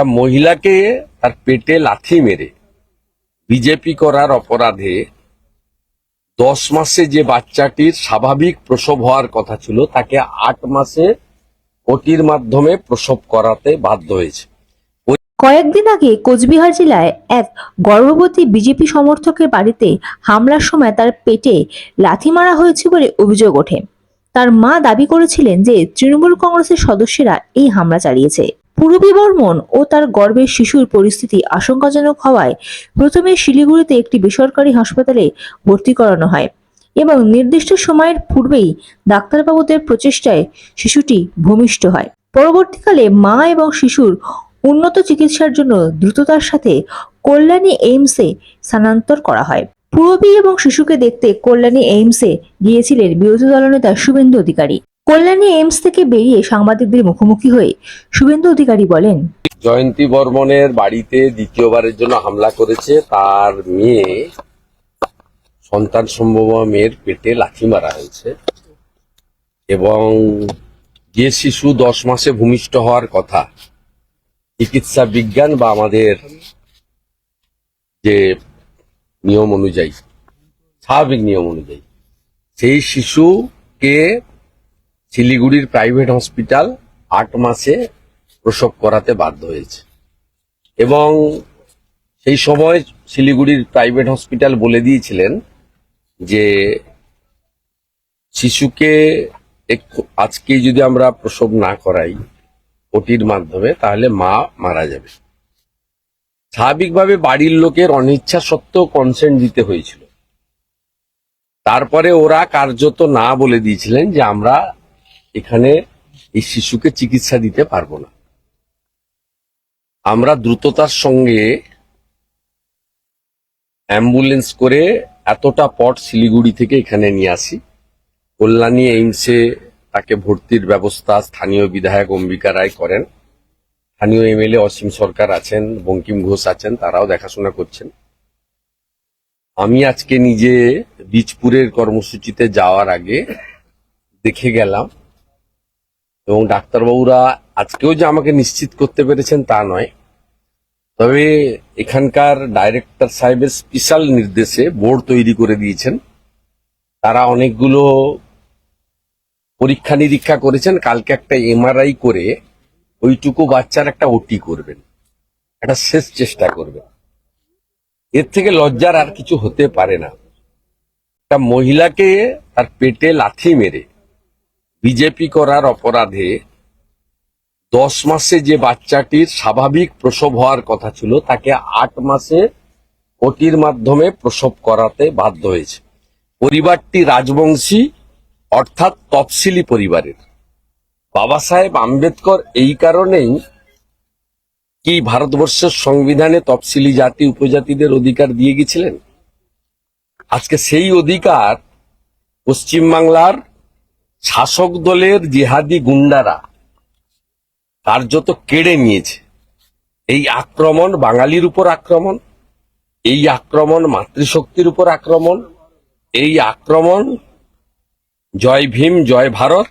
একটা মহিলাকে তার পেটে লাথি মেরে বিজেপি করার অপরাধে দশ মাসে যে বাচ্চাটির স্বাভাবিক প্রসব হওয়ার কথা ছিল, তাকে আট মাসে ওটির মাধ্যমে প্রসব করাতে বাধ্য হয়েছে। কয়েকদিন আগে কোচবিহার জেলায় এক গর্ভবতী বিজেপি সমর্থকের বাড়িতে হামলার সময় তার পেটে লাথি মারা হয়েছে বলে অভিযোগ ওঠে। তার মা দাবি করেছিলেন যে তৃণমূল কংগ্রেসের সদস্যরা এই হামলা চালিয়েছে। পূরবী বর্মন ও তার গর্ভের শিশুর পরিস্থিতি আশঙ্কাজনক হওয়ায় প্রথমে শিলিগুড়িতে একটি বেসরকারি হাসপাতালে ভর্তি করানো হয় এবং নির্দিষ্ট সময়ের পূর্বেই ডাক্তারবাবুদের প্রচেষ্টায় শিশুটি ভূমিষ্ঠ হয়। পরবর্তীকালে মা এবং শিশুর উন্নত চিকিৎসার জন্য দ্রুততার সাথে কল্যাণী এইমসে স্থানান্তর করা হয়। পূরবী এবং শিশুকে দেখতে কল্যাণী এইমসে গিয়েছিলেন বিরোধী দলনেতা শুভেন্দু অধিকারী। কল্যাণী এইমস থেকে বেরিয়ে সাংবাদিকদের মুখোমুখি হয়ে শুভেন্দু অধিকারী বলেন, জয়ন্তী বর্মনের বাড়িতে দ্বিতীয়বারের জন্য হামলা করেছে। তার মেয়ে সন্তান সম্ভব মেয়ের পেটে লাথি মারা হয়েছে এবং যে শিশু দশ মাসে ভূমিষ্ঠ হওয়ার কথা, চিকিৎসা বিজ্ঞান বা আমাদের যে নিয়ম অনুযায়ী, স্বাভাবিক নিয়ম অনুযায়ী, সেই শিশুকে শিলিগুড়ির প্রাইভেট হসপিটাল আট মাসে প্রসব করাতে বাধ্য হয়েছে। এবং সেই সময় শিলিগুড়ির প্রাইভেট হসপিটাল বলে দিয়েছিলেন যে, শিশুকে আজকে যদি আমরা প্রসব না করাই ওটির মাধ্যমে, তাহলে মা মারা যাবে। স্বাভাবিকভাবে বাড়ির লোকের অনিচ্ছা সত্ত্বেও কনসেন্ট দিতে হয়েছিল। তারপরে ওরা কার্যত না বলে দিয়েছিলেন যে আমরা এখানে এই শিশুকে চিকিৎসা দিতে পারব না। আমরা দ্রুততার সঙ্গে অ্যাম্বুলেন্স করে এতটা পট শিলিগুড়ি থেকে এখানে নিয়ে আসি। কল্যাণী এইমসে তাকে ভর্তির ব্যবস্থা স্থানীয় বিধায়ক অম্বিকা রায় করেন। স্থানীয় এমএলএ অসীম সরকার আছেন, বঙ্কিম ঘোষ আছেন, তারাও দেখাশোনা করছেন। আমি আজকে নিজে বীজপুরের কর্মসূচিতে যাওয়ার আগে দেখে গেলাম এবং ডাক্তারবাবুরা আজকেও যে আমাকে নিশ্চিত করতে পেরেছেন তা নয়। তবে এখানকার ডাইরেক্টর সাহেবের স্পেশাল নির্দেশে বোর্ড তৈরি করে দিয়েছেন। তারা অনেকগুলো পরীক্ষা নিরীক্ষা করেছেন। কালকে একটা এমআরআই করে ওইটুকু বাচ্চার একটা ওটি করবেন। একটা শেষ চেষ্টা করবেন। এর থেকে লজ্জার আর কিছু হতে পারে না। একটা মহিলাকে তার পেটে লাথি মেরে বিজেপি করার অপরাধে দশ মাসে যে বাচ্চাটির স্বাভাবিক প্রসব হওয়ার কথা ছিল, তাকে আট মাসে ওটির মাধ্যমে প্রসব করাতে বাধ্য হয়েছে। পরিবারটি রাজবংশী, অর্থাৎ তফসিলি পরিবারের। বাবা সাহেব আম্বেদকর এই কারণেই কি ভারতবর্ষের সংবিধানে তফসিলি জাতি, উপজাতিদের অধিকার দিয়ে গেছিলেন? আজকে সেই অধিকার পশ্চিমবাংলার শাসক দলের জিহাদি গুন্ডারা কার্যত কেড়ে নিয়েছে। এই আক্রমণ, বাঙালির উপর আক্রমণ, এই আক্রমণ, মাতৃশক্তির উপর আক্রমণ, এই আক্রমণ, জয় ভীম, জয় ভারত,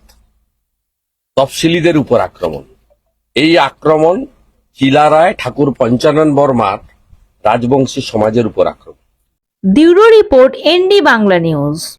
তফসিলিদের উপর আক্রমণ। এই আক্রমণ চিলারায় ঠাকুর পঞ্চানন বর্মার রাজবংশী সমাজের উপর আক্রমণ। Bureau report ND Bangla news.